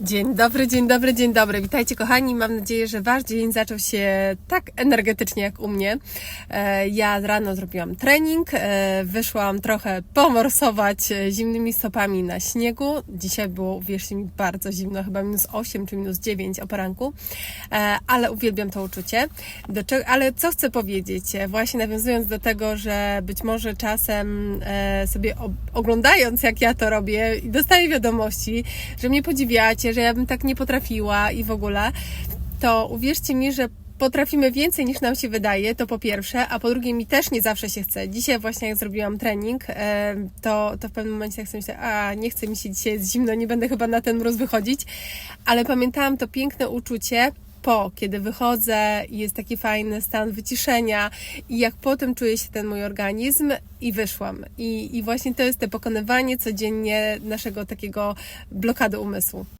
Dzień dobry, dzień dobry, dzień dobry. Witajcie kochani. Mam nadzieję, że Wasz dzień zaczął się tak energetycznie jak u mnie. E, Ja rano zrobiłam trening, e, wyszłam trochę pomorsować e, zimnymi stopami na śniegu. Dzisiaj było, uwierzcie mi, bardzo zimno, chyba minus 8 czy minus 9 o poranku, ale uwielbiam to uczucie. Ale co chcę powiedzieć? Właśnie nawiązując do tego, że być może czasem sobie oglądając, jak ja to robię, i dostaję wiadomości, że mnie podziwiacie, że ja bym tak nie potrafiła i w ogóle, to uwierzcie mi, że potrafimy więcej niż nam się wydaje, to po pierwsze, a po drugie mi też nie zawsze się chce. Dzisiaj właśnie jak zrobiłam trening, e, to, to w pewnym momencie tak sobie myślę, a nie chce mi się dzisiaj, jest zimno, nie będę chyba na ten mróz wychodzić, ale pamiętałam to piękne uczucie, po, kiedy wychodzę jest taki fajny stan wyciszenia i jak potem czuje się ten mój organizm i wyszłam. I, I właśnie to jest to pokonywanie codziennie naszego takiego blokady umysłu.